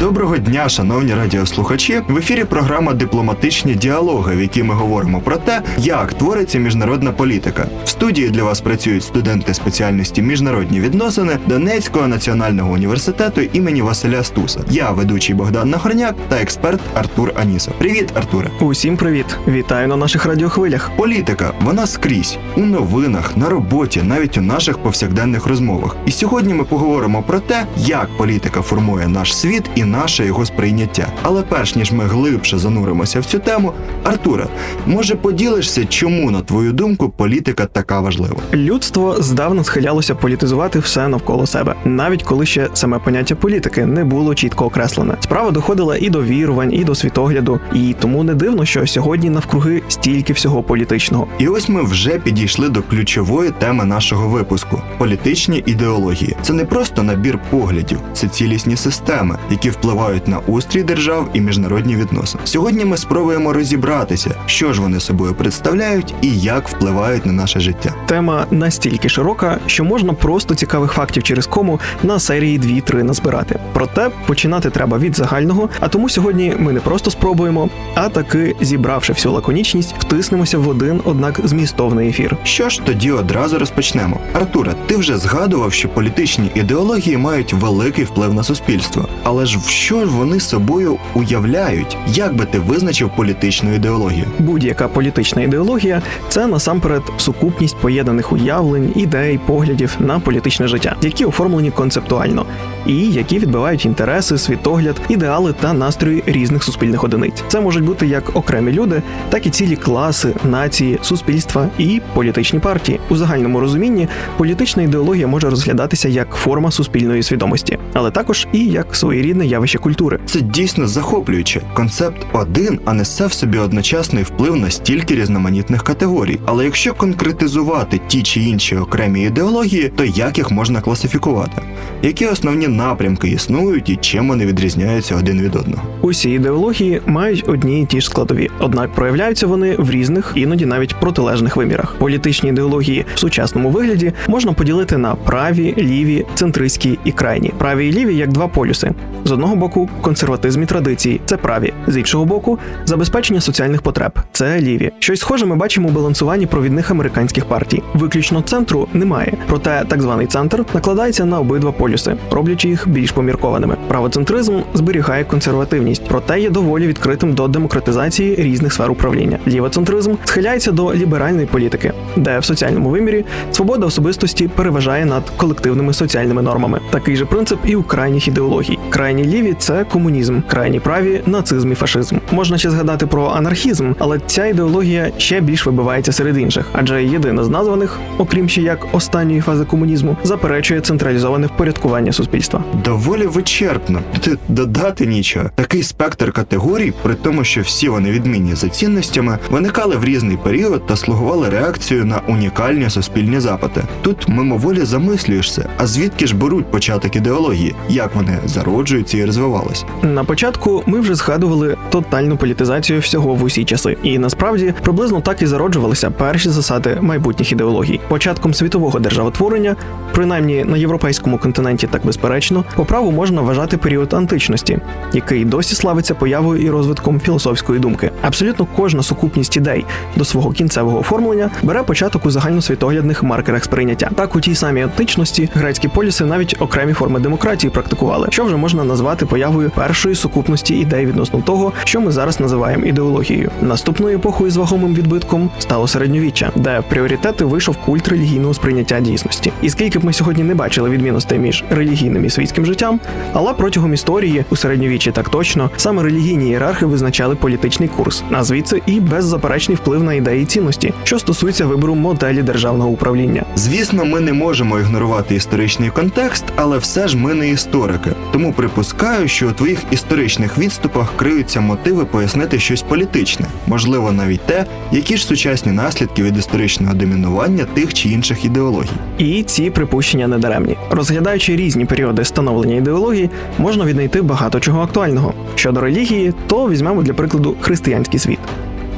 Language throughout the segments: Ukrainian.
Доброго дня, шановні радіослухачі. В ефірі програма Дипломатичні діалоги, в якій ми говоримо про те, як твориться міжнародна політика. В студії для вас працюють студенти спеціальності міжнародні відносини Донецького національного університету імені Василя Стуса. Я ведучий Богдан Нахорняк та експерт Артур Анісов. Привіт, Артуре. Усім привіт! Вітаю на наших радіохвилях. Політика, вона скрізь у новинах, на роботі, навіть у наших повсякденних розмовах. І сьогодні ми поговоримо про те, як політика формує наш світ і наше його сприйняття. Але перш ніж ми глибше зануримося в цю тему, Артуре, може поділишся, чому, на твою думку, політика така важлива? Людство здавна схилялося політизувати все навколо себе, навіть коли ще саме поняття політики не було чітко окреслене. Справа доходила і до вірувань, і до світогляду, і тому не дивно, що сьогодні навкруги стільки всього політичного. І ось ми вже підійшли до ключової теми нашого випуску політичні ідеології. Це не просто набір поглядів, це цілісні системи, які впливають на устрій держав і міжнародні відносини. Сьогодні ми спробуємо розібратися, що ж вони собою представляють і як впливають на наше життя. Тема настільки широка, що можна просто цікавих фактів через кому на серії 2-3 назбирати. Проте починати треба від загального. А тому сьогодні ми не просто спробуємо, а таки, зібравши всю лаконічність, втиснемося в один, однак змістовний ефір. Що ж тоді одразу розпочнемо? Артуре, ти вже згадував, що політичні ідеології мають великий вплив на суспільство. Але ж що ж вони собою уявляють? Як би ти визначив політичну ідеологію? Будь-яка політична ідеологія це насамперед сукупність поєднаних уявлень, ідей, поглядів на політичне життя, які оформлені концептуально, і які відбивають інтереси, світогляд, ідеали та настрої різних суспільних одиниць. Це можуть бути як окремі люди, так і цілі класи, нації, суспільства і політичні партії. У загальному розумінні політична ідеологія може розглядатися як форма суспільної свідомості, але також і як своєрідне явище культури. Це дійсно захоплююче. Концепт один, а несе в собі одночасний вплив на стільки різноманітних категорій. Але якщо конкретизувати ті чи інші окремі ідеології, то як їх можна класифікувати? Які основні напрямки існують і чим вони відрізняються один від одного? Усі ідеології мають одні і ті ж складові, однак проявляються вони в різних, іноді навіть протилежних вимірах. Політичні ідеології в сучасному вигляді можна поділити на праві, ліві, центристські і крайні. Праві і ліві як два полюси. З одного боку, консерватизм і традиції це праві, з іншого боку, забезпечення соціальних потреб це ліві. Щось схоже ми бачимо у балансуванні провідних американських партій. Виключно центру немає, проте так званий центр накладається на обидва полюси, роблячи їх більш поміркованими. Правоцентризм зберігає консервативність, проте є доволі відкритим до демократизації різних сфер управління. Лівоцентризм схиляється до ліберальної політики, де в соціальному вимірі свобода особистості переважає над колективними соціальними нормами. Такий же принцип і у крайніх ідеологій. Крайні ліві це комунізм, крайні праві нацизм і фашизм. Можна ще згадати про анархізм, але ця ідеологія ще більш вибивається серед інших, адже єдина з названих, окрім ще як останньої фази комунізму, заперечує централізоване впорядкування суспільства. Доволі вичерпно. Ти додати нічого. Такий спектр категорій, при тому, що всі вони відмінні за цінностями, виникали в різний період та слугували реакцією на унікальні суспільні запити. Тут мимоволі замислюєшся, а звідки ж беруть початок ідеології, як вони зароджуються і розвивалися. На початку ми вже згадували тотальну політизацію всього в усі часи, і насправді приблизно так і зароджувалися перші засади майбутніх ідеологій. Початком світового державотворення, принаймні на європейському континенті, так безперечно, по праву можна вважати період античності, який досі славиться появою і розвитком філософської думки. Абсолютно кожна сукупність ідей до свого кінцевого оформлення бере початок у загальносвітоглядних маркерах сприйняття. Так у тій самій античності грецькі поліси навіть окремі форми демократії практикували, що вже можна назвати появою першої сукупності ідей відносно того, що ми зараз називаємо ідеологією. Наступною епохою з вагомим відбитком стало середньовіччя, де в пріоритети вийшов культ релігійного сприйняття дійсності. І скільки б ми сьогодні не бачили відмінностей між релігійним і світським життям, але протягом історії у середньовіччі так точно саме релігійні ієрархи визначали політичний курс, а звідси і беззаперечний вплив на ідеї цінності, що стосується вибору моделі державного управління. Звісно, ми не можемо ігнорувати історичний контекст, але все ж ми не історики, тому припускаємо, Припускаю, що у твоїх історичних відступах криються мотиви пояснити щось політичне, можливо, навіть те, які ж сучасні наслідки від історичного домінування тих чи інших ідеологій. І ці припущення не даремні. Розглядаючи різні періоди становлення ідеології, можна віднайти багато чого актуального. Щодо релігії, то візьмемо для прикладу християнський світ.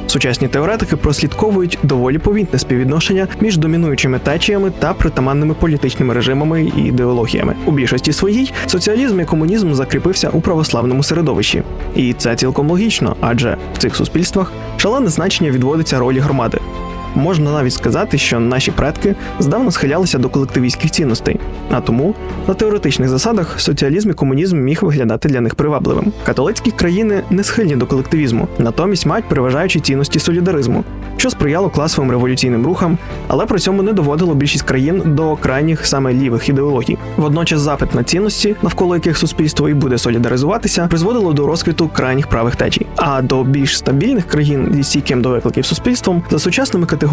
Сучасні теоретики прослідковують доволі повітне співвідношення між домінуючими течіями та притаманними політичними режимами і ідеологіями. У більшості своїй соціалізм і комунізм закріпився у православному середовищі, і це цілком логічно, адже в цих суспільствах шалене значення відводиться ролі громади. Можна навіть сказати, що наші предки здавна схилялися до колективістських цінностей, а тому на теоретичних засадах соціалізм і комунізм міг виглядати для них привабливим. Католицькі країни не схильні до колективізму, натомість мають переважаючі цінності солідаризму, що сприяло класовим революційним рухам, але при цьому не доводило більшість країн до крайніх саме лівих ідеологій. Водночас запит на цінності, навколо яких суспільство і буде солідаризуватися, призводило до розквіту крайніх правих течій. А до більш стабільних країн зі стійким до викликів суспільством за сучасними категоріями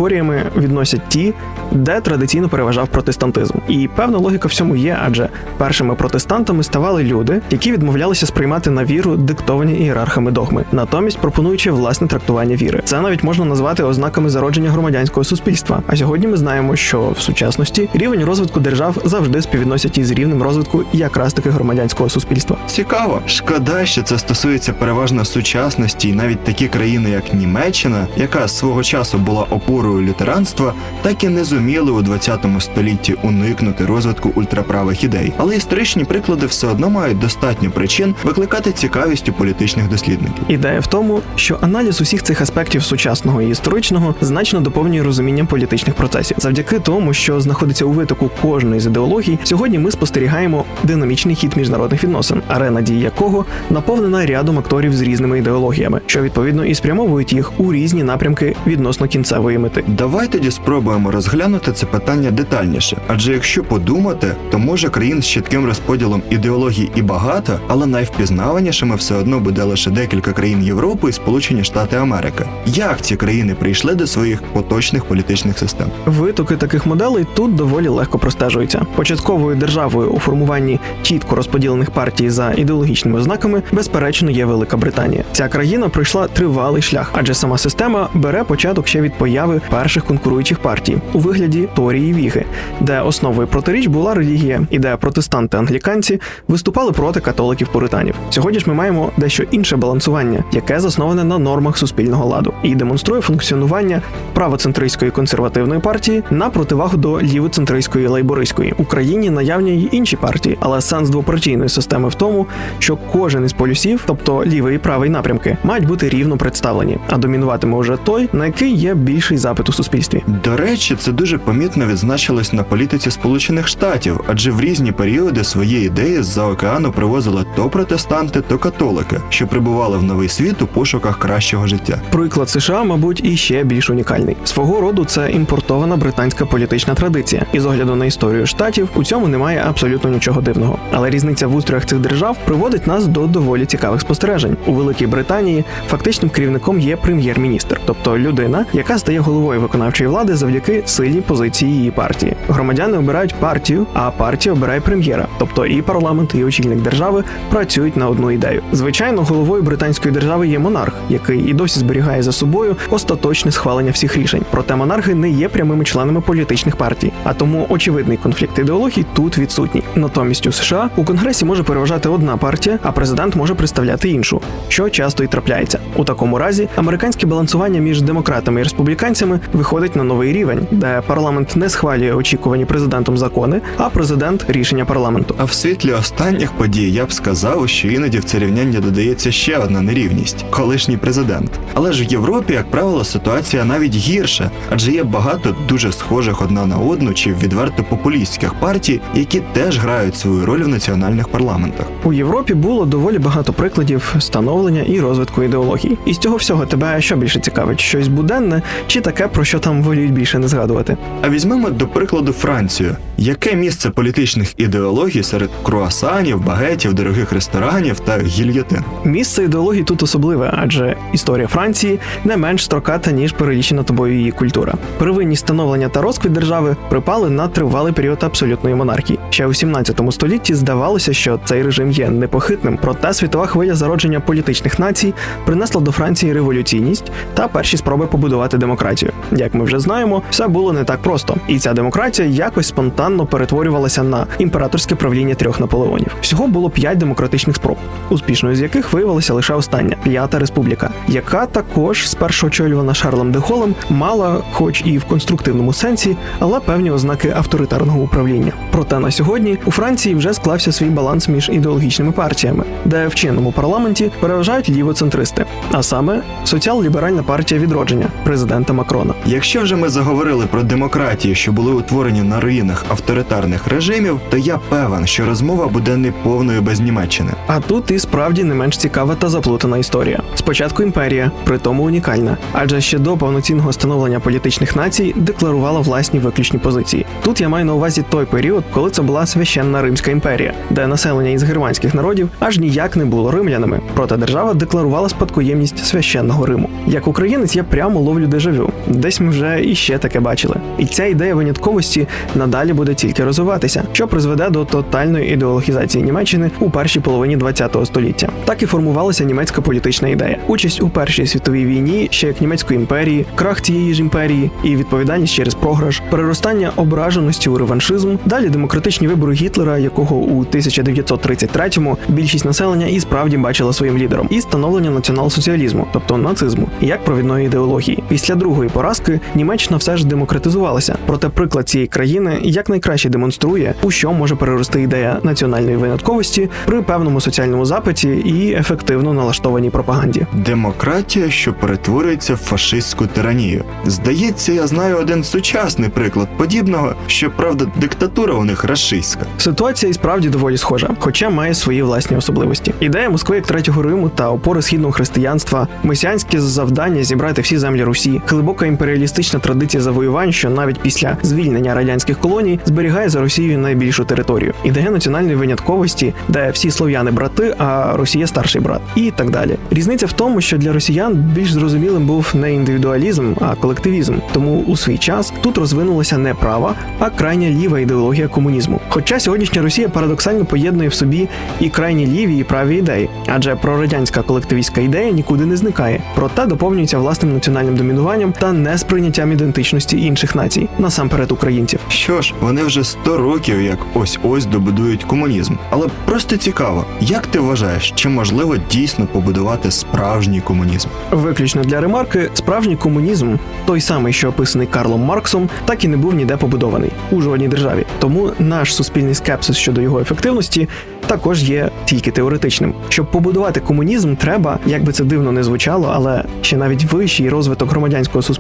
відносять ті, де традиційно переважав протестантизм. І певна логіка в цьому є, адже першими протестантами ставали люди, які відмовлялися сприймати на віру диктовані ієрархами догми, натомість пропонуючи власне трактування віри. Це навіть можна назвати ознаками зародження громадянського суспільства. А сьогодні ми знаємо, що в сучасності рівень розвитку держав завжди співвідносять із рівнем розвитку якраз таки громадянського суспільства. Цікаво, шкода, що це стосується переважно сучасності, і навіть такі країни, як Німеччина, яка свого часу була опорою лютеранства, так і не зуміли у 20 столітті уникнути розвитку ультраправих ідей. Але історичні приклади все одно мають достатньо причин викликати цікавість у політичних дослідників. Ідея в тому, що аналіз усіх цих аспектів сучасного і історичного значно доповнює розуміння політичних процесів. Завдяки тому, що знаходиться у витоку кожної з ідеологій, сьогодні ми спостерігаємо динамічний хід міжнародних відносин, арена дії якого наповнена рядом акторів з різними ідеологіями, що відповідно і спрямовують їх у різні напрямки відносно кінцевої мети. Давай тоді спробуємо розглянути це питання детальніше. Адже якщо подумати, то може країн з чітким розподілом ідеологій і багато, але найвпізнаванішими все одно буде лише декілька країн Європи і Сполучені Штати Америки. Як ці країни прийшли до своїх поточних політичних систем? Витоки таких моделей тут доволі легко простежуються. Початковою державою у формуванні чітко розподілених партій за ідеологічними ознаками, безперечно, є Велика Британія. Ця країна пройшла тривалий шлях, адже сама система бере початок ще від появи перших конкуруючих партій у вигляді Торії Віги, де основою протиріч була релігія, і де протестанти-англіканці виступали проти католиків-пуританів. Сьогодні ж ми маємо дещо інше балансування, яке засноване на нормах суспільного ладу і демонструє функціонування правоцентристської консервативної партії на противагу до лівоцентристської лейбористської. Україні наявні й інші партії, але сенс двопартійної системи в тому, що кожен із полюсів, тобто лівий і правий напрямки, мають бути рівно представлені, а домінуватиме вже той, на який є більший запит у суспільстві. До речі, це дуже помітно відзначилось на політиці Сполучених Штатів, адже в різні періоди свої ідеї з-за океану привозили то протестанти, то католики, що прибували в новий світ у пошуках кращого життя. Приклад США, мабуть, і ще більш унікальний. Свого роду це імпортована британська політична традиція, і з огляду на історію штатів у цьому немає абсолютно нічого дивного. Але різниця в устроях цих держав приводить нас до доволі цікавих спостережень. У Великій Британії фактичним керівником є прем'єр-міністр, тобто людина, яка стає головою виконавчої влади завдяки сильній позиції її партії. Громадяни обирають партію, а партія обирає прем'єра, тобто і парламент, і очільник держави працюють на одну ідею. Звичайно, головою британської держави є монарх, який і досі зберігає за собою остаточне схвалення всіх рішень. Проте монархи не є прямими членами політичних партій, а тому очевидний конфлікт ідеологій тут відсутній. Натомість у США у конгресі може переважати одна партія, а президент може представляти іншу, що часто і трапляється. У такому разі американське балансування між демократами і республіканцями виходить на новий рівень, де парламент не схвалює очікувані президентом закони, а президент рішення парламенту. А в світлі останніх подій я б сказав, що іноді в це рівняння додається ще одна нерівність колишній президент. Але ж в Європі, як правило, ситуація навіть гірша, адже є багато дуже схожих одна на одну чи відверто популістських партій, які теж грають свою роль в національних парламентах. У Європі було доволі багато прикладів становлення і розвитку ідеологій. І з цього всього тебе що більше цікавить? Щось буденне чи таке? Таке, про що там воліють більше не згадувати. А візьмемо до прикладу Францію. Яке місце політичних ідеологій серед круасанів, багетів, дорогих ресторанів та гільйотин? Місце ідеології тут особливе, адже історія Франції не менш строката, ніж перелічена тобою її культура. Первинні становлення та розквіт держави припали на тривалий період абсолютної монархії. Ще у 17 столітті здавалося, що цей режим є непохитним, проте світова хвиля зародження політичних націй принесла до Франції революційність та перші спроби побудувати демократію. Як ми вже знаємо, все було не так просто, і ця демократія якось спонтанно перетворювалася на імператорське правління трьох Наполеонів. Всього було п'ять демократичних спроб, успішною з яких виявилася лише остання п'ята республіка, яка також спершу очолювана Шарлем де Голем, мала, хоч і в конструктивному сенсі, але певні ознаки авторитарного управління. Проте на сьогодні у Франції вже склався свій баланс між ідеологічними партіями, де в чинному парламенті переважають лівоцентристи, а саме соціал-ліберальна партія відродження президента Макрона. Якщо вже ми заговорили про демократії, що були утворені на руїнах авторитарних режимів, то я певен, що розмова буде не повною без Німеччини. А тут і справді не менш цікава та заплутана історія. Спочатку імперія, при тому унікальна, адже ще до повноцінного становлення політичних націй декларувала власні виключні позиції. Тут я маю на увазі той період, коли це була священна Римська імперія, де населення із германських народів аж ніяк не було римлянами. Проте держава декларувала спадкоємність священного Риму. Як українець, я прямо ловлю дежавю. Десь ми вже іще таке бачили. І ця ідея винятковості надалі буде тільки розвиватися, що призведе до тотальної ідеологізації Німеччини у першій половині ХХ століття. Так і формувалася німецька політична ідея. Участь у першій світовій війні, ще як німецької імперії, крах цієї ж імперії і відповідальність через програш, переростання ображеності у реваншизм, далі демократичні вибори Гітлера, якого у 1933-му більшість населення і справді бачила своїм лідером, і становлення націонал-соціалізму, тобто нацизму, як провідної ідеології. Після другої поразки Німеччина все ж демократизувалася. Проте приклад цієї країни якнайкраще демонструє, у що може перерости ідея національної винятковості при певному соціальному запиті і ефективно налаштованій пропаганді. Демократія, що перетворюється в фашистську тиранію. Здається, я знаю один сучасний приклад подібного, що правда диктатура у них рашистська. Ситуація і справді доволі схожа, хоча має свої власні особливості. Ідея Москви як третього Риму та опори східного християнства, месіанське завдання зібрати всі землі Русі, глибока імперіалістична традиція завоювань, що навіть після звільнення радянських колоній зберігає за Росією найбільшу територію. Ідея національної винятковості, де всі слов'яни брати, а Росія старший брат, і так далі. Різниця в тому, що для росіян більш зрозумілим був не індивідуалізм, а колективізм. Тому у свій час тут розвинулася не права, а крайня ліва ідеологія комунізму. Хоча сьогоднішня Росія парадоксально поєднує в собі і крайні ліві, і праві ідеї, адже прорадянська колективістська ідея нікуди не зникає, проте доповнюється власним національним домінуванням та несприйняттям ідентичності інших націй, насамперед українців. Що ж, вони вже 100 років як ось ось добудують комунізм. Але просто цікаво, як ти вважаєш, чи можливо дійсно побудувати справжній комунізм? Виключно для ремарки, справжній комунізм, той самий, що описаний Карлом Марксом, так і не був ніде побудований у жодній державі. Тому наш суспільний скепсис щодо його ефективності також є тільки теоретичним. Щоб побудувати комунізм, треба, як би це дивно не звучало, але ще навіть вищий розвиток громадянського суспільства,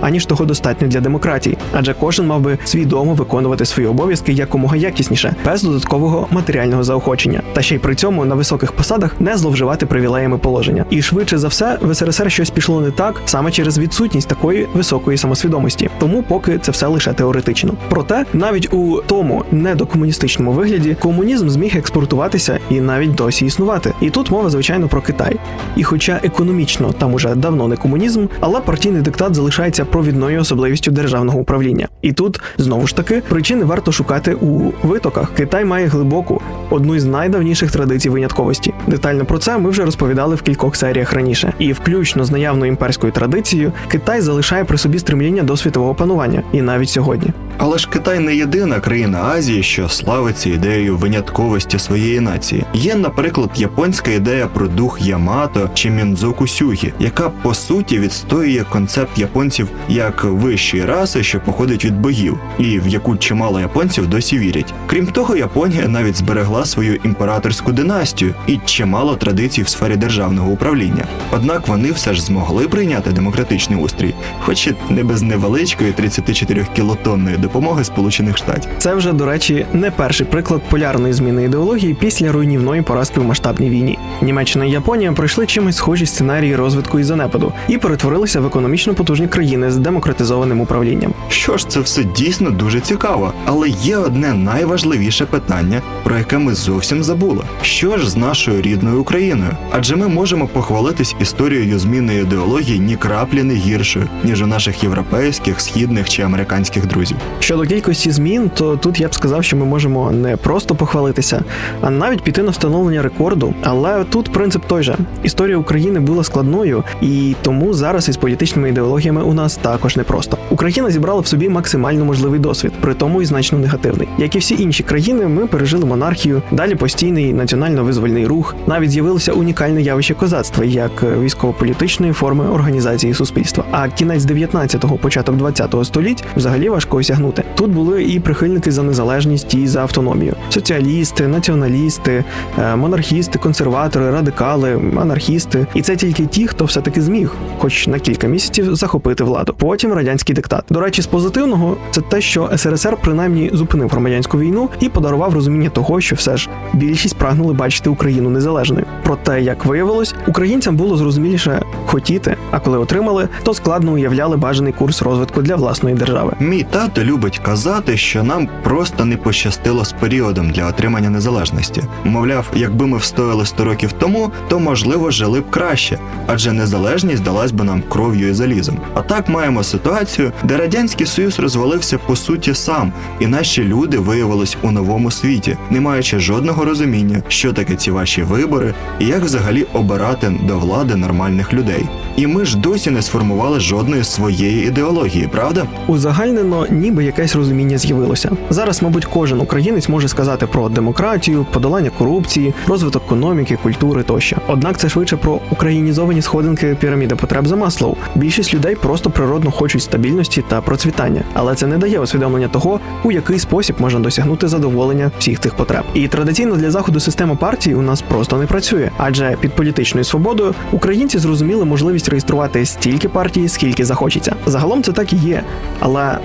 аніж того достатньо для демократії, адже кожен мав би свідомо виконувати свої обов'язки якомога якісніше, без додаткового матеріального заохочення, та ще й при цьому на високих посадах не зловживати привілеями положення. І швидше за все в СРСР щось пішло не так саме через відсутність такої високої самосвідомості. Тому поки це все лише теоретично. Проте навіть у тому недокомуністичному вигляді комунізм зміг експортуватися і навіть досі існувати. І тут мова звичайно про Китай. І хоча економічно там уже давно не комунізм, але партійний диктат залишається провідною особливістю державного управління. І тут знову ж таки причини варто шукати у витоках. Китай має глибоку, одну із найдавніших традицій винятковості. Детально про це ми вже розповідали в кількох серіях раніше. І включно з наявною імперською традицією, Китай залишає при собі стремління до світового панування, і навіть сьогодні. Але ж Китай не єдина країна Азії, що славиться ідеєю винятковості своєї нації. Є, наприклад, японська ідея про дух Ямато чи Мінзоку Сюгі, яка по суті відстоює концепт японців як вищої раси, що походить від богів, і в яку чимало японців досі вірять. Крім того, Японія навіть зберегла свою імператорську династію і чимало традицій в сфері державного управління. Однак вони все ж змогли прийняти демократичний устрій, хоч і не без невеличкої 34 кілотонної допомоги Сполучених Штатів. Це вже, до речі, не перший приклад полярної зміни ідеології після руйнівної поразки в масштабній війні. Німеччина і Японія пройшли чимось схожі сценарії розвитку і занепаду і перетворилися в економічно потужні країни з демократизованим управлінням. Що ж, це все дійсно дуже цікаво, але є одне найважливіше питання, про яке ми зовсім забули: що ж з нашою рідною Україною? Адже ми можемо похвалитись історією зміни ідеології ні краплі не гіршою, ніж у наших європейських, східних чи американських друзів. Щодо кількості змін, то тут я б сказав, що ми можемо не просто похвалитися, а навіть піти на встановлення рекорду. Але тут принцип той же: історія України була складною, і тому зараз із політичними ідеологіями у нас також непросто. Україна зібрала в собі максимально можливий досвід, при тому і значно негативний. Як і всі інші країни, ми пережили монархію, далі постійний національно-визвольний рух. Навіть з'явилося унікальне явище козацтва як військово-політичної форми організації суспільства. А кінець 19-го, початок 20-го століть взагалі важко осягнути. Тут були і прихильники за незалежність, і за автономію: соціалісти, націоналісти, е, монархісти, консерватори, радикали, анархісти. І це тільки ті, хто все-таки зміг, хоч на кілька місяців, захопити владу. Потім радянський диктат. До речі, з позитивного це те, що СРСР принаймні зупинив громадянську війну і подарував розуміння того, що все ж більшість прагнули бачити Україну незалежною. Проте, як виявилось, українцям було зрозуміліше хотіти, а коли отримали, то складно уявляли бажаний курс розвитку для власної держави. Мій тато любить казати, що нам просто не пощастило з періодом для отримання незалежності. Мовляв, якби ми встояли 100 років тому, то можливо жили б краще, адже незалежність далась би нам кров'ю і залізом. А так маємо ситуацію, де радянський союз розвалився по суті сам, і наші люди виявились у новому світі, не маючи жодного розуміння, що таке ці ваші вибори і як взагалі обирати до влади нормальних людей. І ми ж досі не сформували жодної своєї ідеології, правда? Узагальнено, ніби якесь розуміння з'явилося. Зараз, мабуть, кожен українець може сказати про демократію, подолання корупції, розвиток економіки, культури тощо. Однак це швидше про українізовані сходинки піраміди потреб за Маслоу. Більшість людей просто природно хочуть стабільності та процвітання, але це не дає усвідомлення того, у який спосіб можна досягнути задоволення всіх цих потреб. І традиційно для заходу система партій у нас просто не працює, адже під політичною свободою українці зрозуміли можливість реєструвати стільки партій, скільки захочеться. Загалом це так і є, але.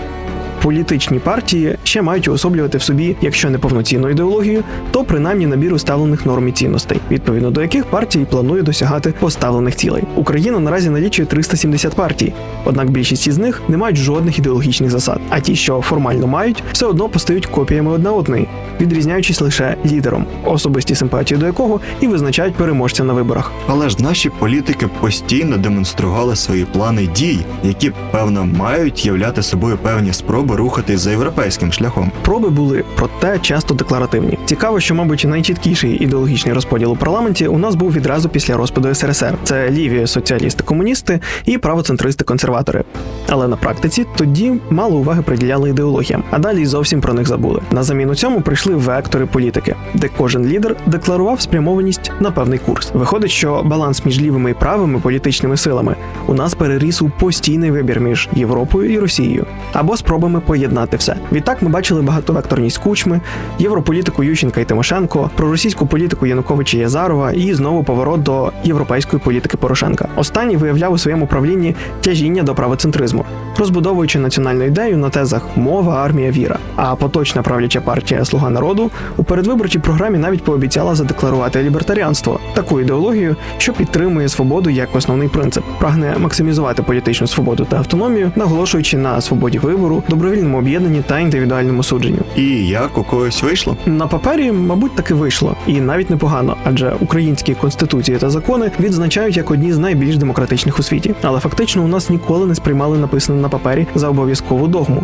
Політичні партії ще мають уособлювати в собі, якщо не повноцінну ідеологію, то принаймні набір уставлених норм і цінностей, відповідно до яких партії планує досягати поставлених цілей. Україна наразі налічує 370 партій, однак більшість із них не мають жодних ідеологічних засад. А ті, що формально мають, все одно постають копіями одна одної, відрізняючись лише лідером, особисті симпатії до якого і визначають переможця на виборах. Але ж наші політики постійно демонстрували свої плани дій, які певно мають являти собою певні спроби рухатись за європейським шляхом. Проби були, проте часто декларативні. Цікаво, що, мабуть, найчіткіший ідеологічний розподіл у парламенті у нас був відразу після розпаду СРСР. Це ліві соціалісти-комуністи і правоцентристи-консерватори. Але на практиці тоді мало уваги приділяли ідеологіям, а далі зовсім про них забули. На заміну цьому прийшли вектори політики, де кожен лідер декларував спрямованість на певний курс. Виходить, що баланс між лівими і правими політичними силами у нас переріс у постійний вибір між Європою і Росією або спробами поєднати все. Відтак ми бачили багатовекторність кучми, європолітику Ющенка і Тимошенко, проросійську політику Януковича і Язарова і знову поворот до європейської політики Порошенка. Останній виявляв у своєму правлінні тяжіння до правоцентризму, розбудовуючи національну ідею на тезах мова, армія, віра. А поточна правляча партія Слуга народу у передвиборчій програмі навіть пообіцяла задекларувати лібертаріанство, таку ідеологію, що підтримує свободу як основний принцип, прагне максимізувати політичну свободу та автономію, наголошуючи на свободі вибору, добровільному об'єднанні та індивідуальному судженню. І як у когось вийшло? На папері, мабуть, таки вийшло, і навіть непогано, адже українські конституції та закони відзначають як одні з найбільш демократичних у світі. Але фактично у нас ніколи не сприймали написане на папері за обов'язкову догму.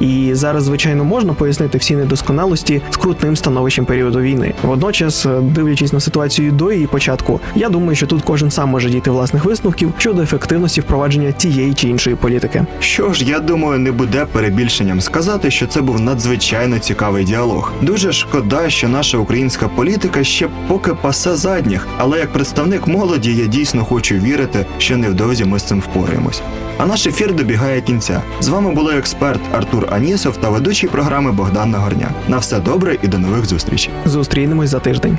І зараз, звичайно, можна пояснити всі недосконалості скрутним становищем періоду війни. Водночас, е, дивлячись на ситуацію до її початку, я думаю, що тут кожен сам може дійти власних висновків щодо ефективності впровадження тієї чи іншої політики. Що ж, я думаю, не буде перебільшенням сказати, що це був надзвичайно цікавий діалог. Дуже шкода, що наша українська політика ще поки пасе задніх, але як представник молоді я дійсно хочу вірити, що невдовзі ми з цим впораємось. А наш ефір добігає кінця. З вами були експерт Артур Анісов та ведучий програми Богдан Нагорня. На все добре і до нових зустрічей. Зустрінемось за тиждень.